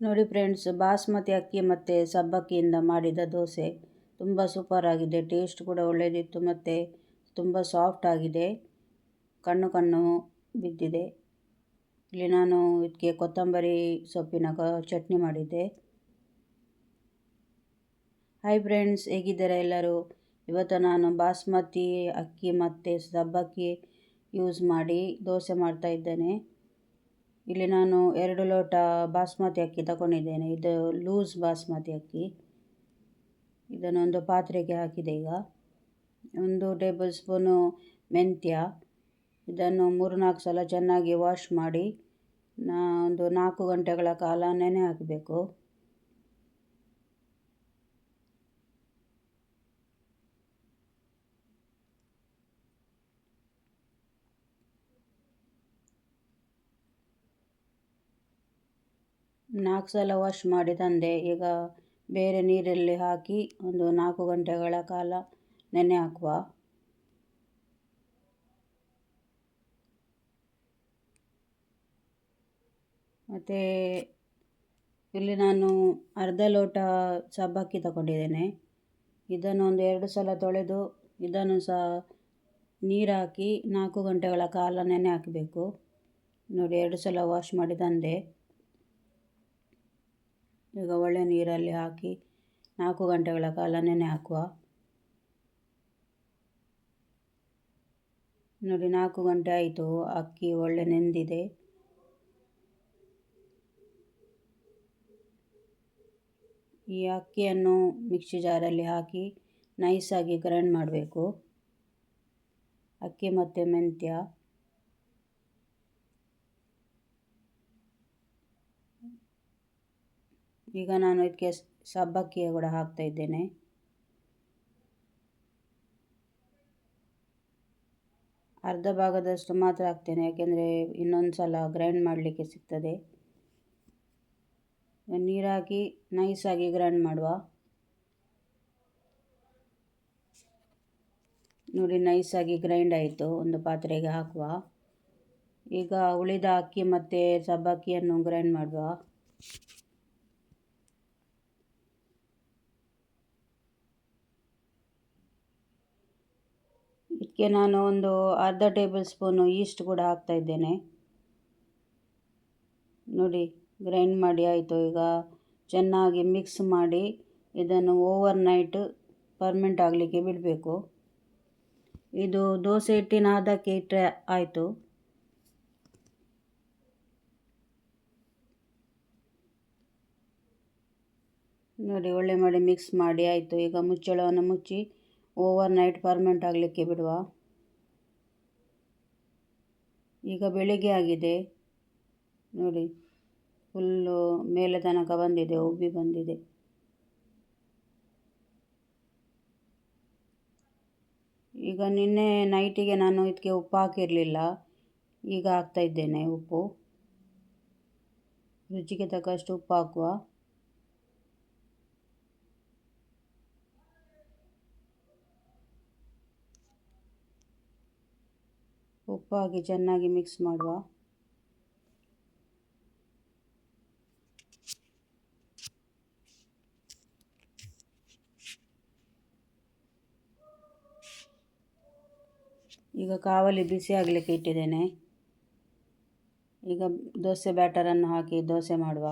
ನೋಡಿ ಫ್ರೆಂಡ್ಸ್ ಬಾಸ್ಮತಿ ಅಕ್ಕಿ ಮತ್ತು ಸಬ್ಬಕ್ಕಿಯಿಂದ ಮಾಡಿದ ದೋಸೆ. ತುಂಬ ಸೂಪರ್ ಆಗಿದೆ ಟೇಸ್ಟ್ ಕೂಡ ಒಳ್ಳೆಯದಿತ್ತು ಮತ್ತು ತುಂಬ ಸಾಫ್ಟ್ ಆಗಿದೆ. ಕಣ್ಣು ಕಣ್ಣು ಬಿದ್ದಿದೆ. ಇಲ್ಲಿ ನಾನು ಇದಕ್ಕೆ ಕೊತ್ತಂಬರಿ ಸೊಪ್ಪಿನ ಚಟ್ನಿ ಮಾಡಿದ್ದೆ. ಹಾಯ್ ಫ್ರೆಂಡ್ಸ್ ಹೇಗಿದ್ದಾರೆ ಎಲ್ಲರೂ? ಇವತ್ತು ನಾನು ಬಾಸ್ಮತಿ ಅಕ್ಕಿ ಮತ್ತು ಸಬ್ಬಕ್ಕಿ ಯೂಸ್ ಮಾಡಿ ದೋಸೆ ಮಾಡ್ತಾ ಇದ್ದೇನೆ. ಇಲ್ಲಿ ನಾನು ಎರಡು ಲೋಟ ಬಾಸ್ಮತಿ ಅಕ್ಕಿ ತಗೊಂಡಿದ್ದೇನೆ. ಇದು ಲೂಸ್ ಬಾಸ್ಮತಿ ಅಕ್ಕಿ. ಇದನ್ನೊಂದು ಪಾತ್ರೆಗೆ ಹಾಕಿದೆ ಈಗ. ಒಂದು ಟೇಬಲ್ ಸ್ಪೂನು ಮೆಂತ್ಯ. ಇದನ್ನು ಮೂರು ನಾಲ್ಕು ಸಲ ಚೆನ್ನಾಗಿ ವಾಶ್ ಮಾಡಿ ನಾ ಒಂದು ನಾಲ್ಕು ಗಂಟೆಗಳ ಕಾಲ ನೆನೆ ಹಾಕಬೇಕು. ನಾಲ್ಕು ಸಲ ವಾಶ್ ಮಾಡಿ ತಂದೆ. ಈಗ ಬೇರೆ ನೀರಲ್ಲಿ ಹಾಕಿ ಒಂದು ನಾಲ್ಕು ಗಂಟೆಗಳ ಕಾಲ ನೆನೆ ಹಾಕುವ. ಮತ್ತು ಇಲ್ಲಿ ನಾನು ಅರ್ಧ ಲೋಟ ಸಬ್ಬಕ್ಕಿ ತಗೊಂಡಿದ್ದೇನೆ. ಇದನ್ನು ಒಂದು ಎರಡು ಸಲ ತೊಳೆದು ಇದನ್ನು ಸಹ ನೀರು ಹಾಕಿ ನಾಲ್ಕು ಗಂಟೆಗಳ ಕಾಲ ನೆನೆ ಹಾಕಬೇಕು. ನೋಡಿ, ಎರಡು ಸಲ ವಾಶ್ ಮಾಡಿ ತಂದೆ. ಈಗ ಒಳ್ಳೆ ನೀರಲ್ಲಿ ಹಾಕಿ ನಾಲ್ಕು ಗಂಟೆಗಳ ಕಾಲ ನೆನೆ ಹಾಕುವ. ನೋಡಿ, ನಾಲ್ಕು ಗಂಟೆ ಆಯಿತು. ಅಕ್ಕಿ ಒಳ್ಳೆ ನೆಂದಿದೆ. ಈ ಅಕ್ಕಿಯನ್ನು ಮಿಕ್ಸಿ ಜಾರಲ್ಲಿ ಹಾಕಿ ನೈಸಾಗಿ ಗ್ರೈಂಡ್ ಮಾಡಬೇಕು. ಅಕ್ಕಿ ಮತ್ತು ಮೆಂತ್ಯ. ಈಗ ನಾನು ಇದಕ್ಕೆ ಸಬ್ಬಕ್ಕಿಯ ಕೂಡ ಹಾಕ್ತಾ ಇದ್ದೇನೆ. ಅರ್ಧ ಭಾಗದಷ್ಟು ಮಾತ್ರ ಹಾಕ್ತೇನೆ, ಯಾಕೆಂದರೆ ಇನ್ನೊಂದು ಸಲ ಗ್ರೈಂಡ್ ಮಾಡಲಿಕ್ಕೆ ಸಿಗ್ತದೆ. ನೀರು ಹಾಕಿ ನೈಸಾಗಿ ಗ್ರೈಂಡ್ ಮಾಡುವ. ನೋಡಿ, ನೈಸಾಗಿ ಗ್ರೈಂಡ್ ಆಯಿತು, ಒಂದು ಪಾತ್ರೆಗೆ ಹಾಕುವ. ಈಗ ಉಳಿದ ಅಕ್ಕಿ ಮತ್ತು ಸಬ್ಬಕ್ಕಿಯನ್ನು ಗ್ರೈಂಡ್ ಮಾಡುವ. ಇದಕ್ಕೆ ನಾನು ಒಂದು ಅರ್ಧ ಟೇಬಲ್ ಸ್ಪೂನು ಈಸ್ಟ್ ಕೂಡ ಹಾಕ್ತಾ ಇದ್ದೇನೆ. ನೋಡಿ, ಗ್ರೈಂಡ್ ಮಾಡಿ ಆಯಿತು. ಈಗ ಚೆನ್ನಾಗಿ ಮಿಕ್ಸ್ ಮಾಡಿ ಇದನ್ನು ಓವರ್ ನೈಟ್ ಪರ್ಮೆಂಟ್ ಆಗಲಿಕ್ಕೆ ಬಿಡಬೇಕು. ಇದು ದೋಸೆ ಹಿಟ್ಟಿನ ಅದಕ್ಕೆ ಇಟ್ಟರೆ ಆಯಿತು. ನೋಡಿ, ಒಳ್ಳೆ ಮಾಡಿ ಮಿಕ್ಸ್ ಮಾಡಿ ಆಯಿತು. ಈಗ ಮುಚ್ಚಳವನ್ನು ಮುಚ್ಚಿ ಓವರ್ ನೈಟ್ ಪರ್ಮೆಂಟ್ ಆಗಲಿಕ್ಕೆ ಬಿಡುವ? ಈಗ ಬೆಳಿಗ್ಗೆ ಆಗಿದೆ. ನೋಡಿ ಫುಲ್ಲು ಮೇಲೆ ತನಕ ಬಂದಿದೆ, ಉಬ್ಬಿ ಬಂದಿದೆ. ಈಗ ನಿನ್ನೆ ನೈಟಿಗೆ ನಾನು ಇದಕ್ಕೆ ಉಪ್ಪು ಹಾಕಿರಲಿಲ್ಲ. ಈಗ ಹಾಕ್ತಾ ಇದ್ದೇನೆ ಉಪ್ಪು. ರುಚಿಗೆ ತಕ್ಕಷ್ಟು ಉಪ್ಪು ಹಾಕುವ. ಉಪ್ಪು ಹಾಕಿ ಚೆನ್ನಾಗಿ ಮಿಕ್ಸ್ ಮಾಡುವ. ಈಗ ಕಾವಲಿ ಬಿಸಿ ಆಗಲಿಕ್ಕೆ ಇಟ್ಟಿದ್ದೇನೆ. ಈಗ ದೋಸೆ ಬ್ಯಾಟರನ್ನು ಹಾಕಿ ದೋಸೆ ಮಾಡುವ.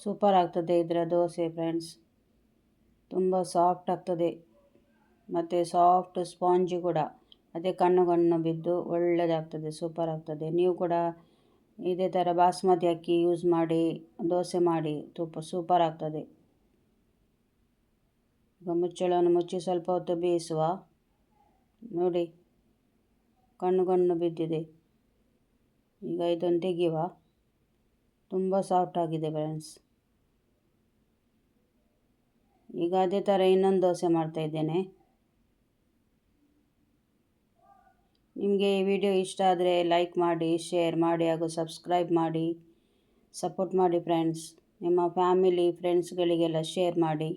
ಸೂಪರ್ ಆಗ್ತದೆ ಇದರ ದೋಸೆ ಫ್ರೆಂಡ್ಸ್ ತುಂಬ ಸಾಫ್ಟ್ ಆಗ್ತದೆ. ಮತ್ತು ಸಾಫ್ಟ್ ಸ್ಪಾಂಜಿ ಕೂಡ. ಮತ್ತು ಕಣ್ಣು ಕಣ್ಣು ಬಿದ್ದು ಒಳ್ಳೆಯದಾಗ್ತದೆ ಸೂಪರ್ ಆಗ್ತದೆ ನೀವು ಕೂಡ ಇದೇ ಥರ ಬಾಸ್ಮತಿ ಅಕ್ಕಿ ಯೂಸ್ ಮಾಡಿ, ದೋಸೆ ಮಾಡಿ, ತುಪ್ಪ ಸೂಪರ್ ಆಗ್ತದೆ ಈಗ ಮುಚ್ಚಳವನ್ನು ಮುಚ್ಚಿ ಸ್ವಲ್ಪ ಹೊತ್ತು ಬೇಯಿಸುವ. ನೋಡಿ, ಕಣ್ಣು ಕಣ್ಣು ಬಿದ್ದಿದೆ. ಈಗ ಇದೊಂದು ತೆಗೆಯುವ. ತುಂಬ ಸಾಫ್ಟ್ ಆಗಿದೆ ಫ್ರೆಂಡ್ಸ್ ಈಗ ಅದೇ ಥರ ಇನ್ನೊಂದು ದೋಸೆ ಮಾಡ್ತಾಯಿದ್ದೇನೆ ನಿಮಗೆ ಈ ವಿಡಿಯೋ ಇಷ್ಟ ಆದರೆ ಲೈಕ್ ಮಾಡಿ, ಶೇರ್ ಮಾಡಿ ಹಾಗೂ ಸಬ್ಸ್ಕ್ರೈಬ್ ಮಾಡಿ. ಸಪೋರ್ಟ್ ಮಾಡಿ ಫ್ರೆಂಡ್ಸ್. ನಿಮ್ಮ ಫ್ಯಾಮಿಲಿ, ಫ್ರೆಂಡ್ಸ್ಗಳಿಗೆಲ್ಲ ಶೇರ್ ಮಾಡಿ.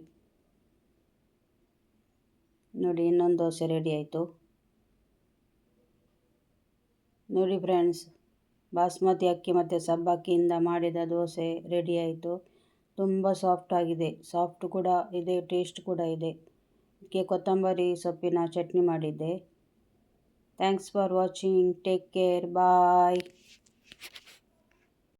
ನೋಡಿ, ಇನ್ನೊಂದು ದೋಸೆ ರೆಡಿ ಆಯಿತು. ನೋಡಿ ಫ್ರೆಂಡ್ಸ್, ಬಾಸ್ಮತಿ ಅಕ್ಕಿ ಮತ್ತು ಸಬ್ಬಕ್ಕಿಯಿಂದ ಮಾಡಿದ ದೋಸೆ ರೆಡಿ ಆಯಿತು. ತುಂಬ ಸಾಫ್ಟ್ ಆಗಿದೆ. ಸಾಫ್ಟ್ ಕೂಡ ಇದೆ, ಟೇಸ್ಟ್ ಕೂಡ ಇದೆ. ಇದಕ್ಕೆ ಕೊತ್ತಂಬರಿ ಸೊಪ್ಪಿನ ಚಟ್ನಿ ಮಾಡಿದ್ದೆ. Thanks for watching. Take care. Bye.